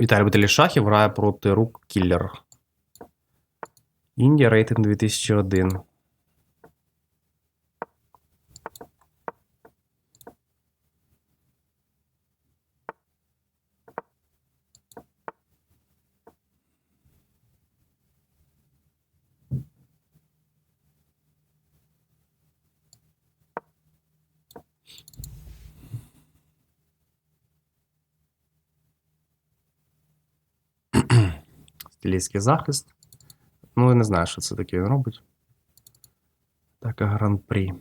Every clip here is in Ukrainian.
Віталій любителі шахів грає проти рук Кіллер. Індія рейтинг 2001. Стилійський захист. Ну, я не знаю, що це таке він робить. Так, а гран-прі.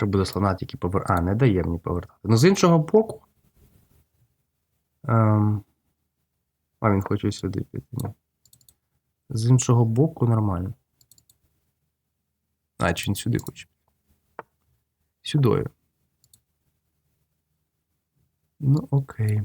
Треба буде слона тільки повер... А, не дає мені повертати. Ну, з іншого боку. Ем... А, він хоче сюди піти. З іншого боку нормально. А, чи він сюди хоче? Сюдою. Ну, окей.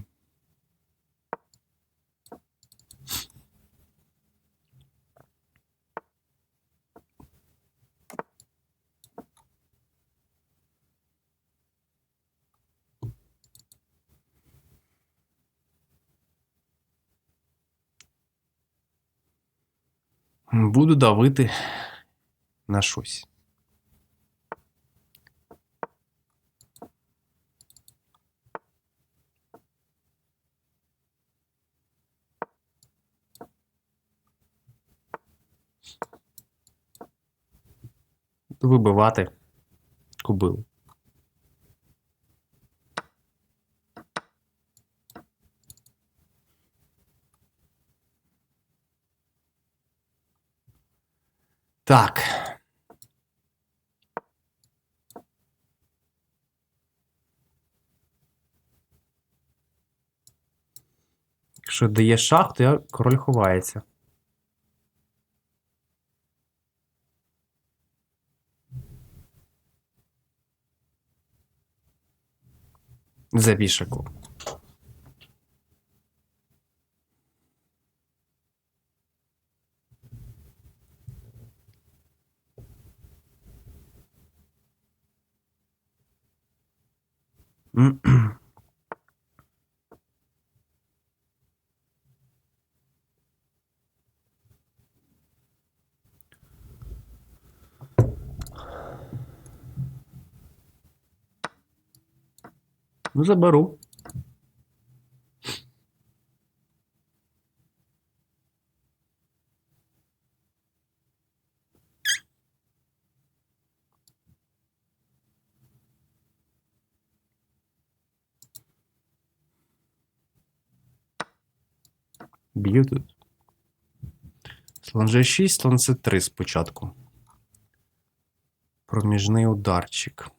Буду давити на щось. Вибивати кобилу. Так. Якщо дає шах, то я- король ховається. За вішаку. Ну, заберу. Б'ю тут. Слон G6, слон C3 спочатку. Проміжний ударчик.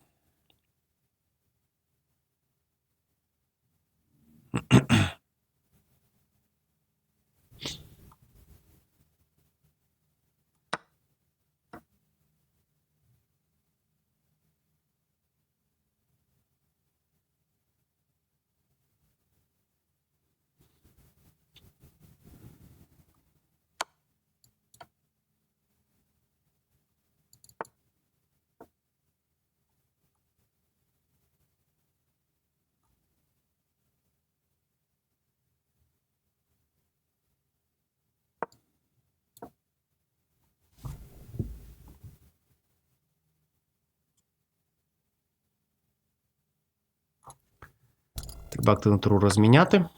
Треба активнатуру розміняти.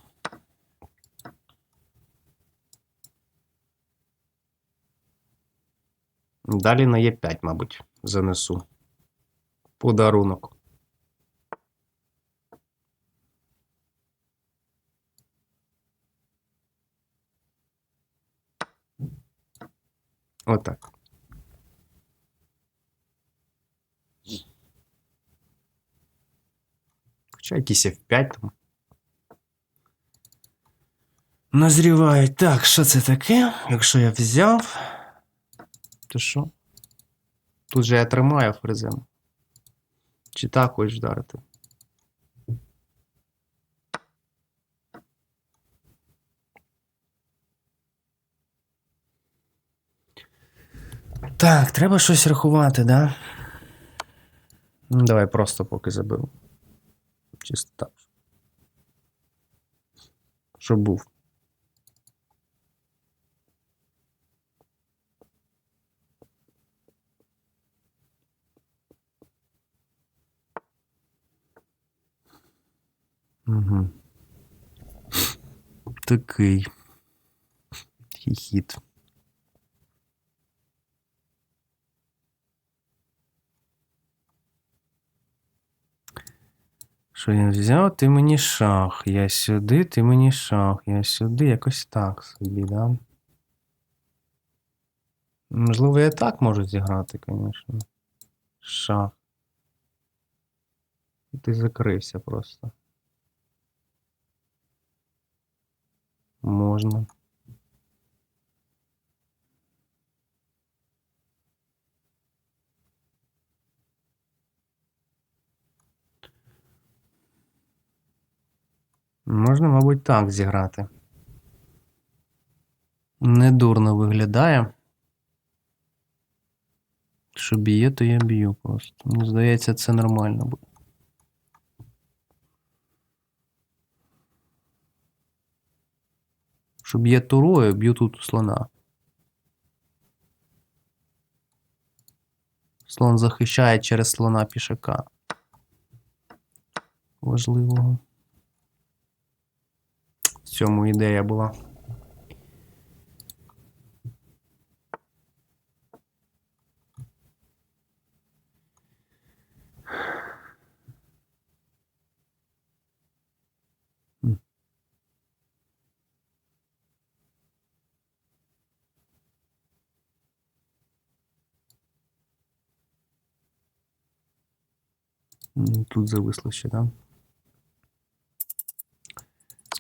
Далі на Е5, мабуть, занесу. Подарунок. Отак. Хоча якісь F5 там. Назрівають. Так, що це таке? Якщо я взяв. То що? Тут же я тримаю фрезем. Чи так хочеш вдарити? Так, треба щось рахувати, да? Ну, давай просто поки забив. Чисто так. Щоб був. Угу. Такий. Хіхіт. Що я взяв? Ти мені шах. Я сюди, ти мені шах. Я сюди, якось так собі, да? Можливо, я так можу зіграти, звісно. Шах. Ти закрився просто. Можна. Можна, мабуть, так зіграти. Недурно виглядає. Що б'є, то я б'ю просто. Ну, здається, це нормально буде. Що б'є турою, б'ю тут слона. Слон захищає через слона пішака. Важливого. Цьому ідея була. Тут зависло ще, так? Да?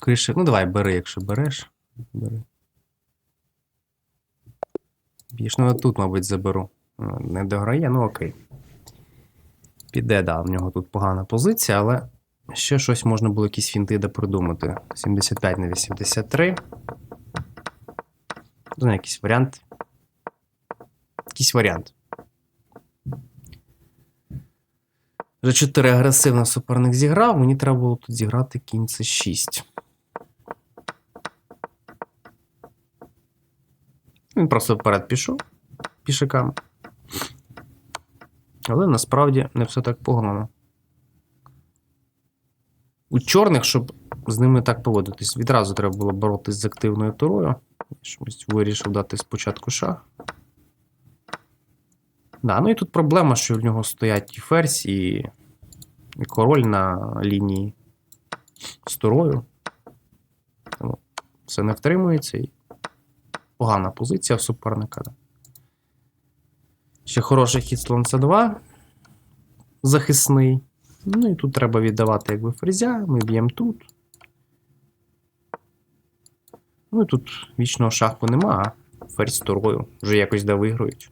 Скоріше, ну давай, бери, якщо береш. Бери. Б'єш, ну тут, мабуть, заберу. Не дограє, ну окей. Піде, да, в нього тут погана позиція, але ще щось можна було якісь фінти придумати. 75 на 83. Ну, якийсь варіант. Якийсь варіант. Вже 4 агресивно суперник зіграв, мені треба було тут зіграти кінь c 6. Він просто вперед пішов пішаками. Але насправді не все так погано. У чорних, щоб з ними так поводитись, відразу треба було боротись з активною турою. Чомусь вирішив дати спочатку шах. Да, ну і тут проблема, що в нього стоять і ферзь, і, і король на лінії з турою. Все не втримується і погана позиція в суперника. Ще хороший хід слон С2. Захисний. Ну і тут треба віддавати якби фрезя. Ми б'ємо тут. Ну і тут вічного шаху нема, а ферзь з турою вже якось де виграють.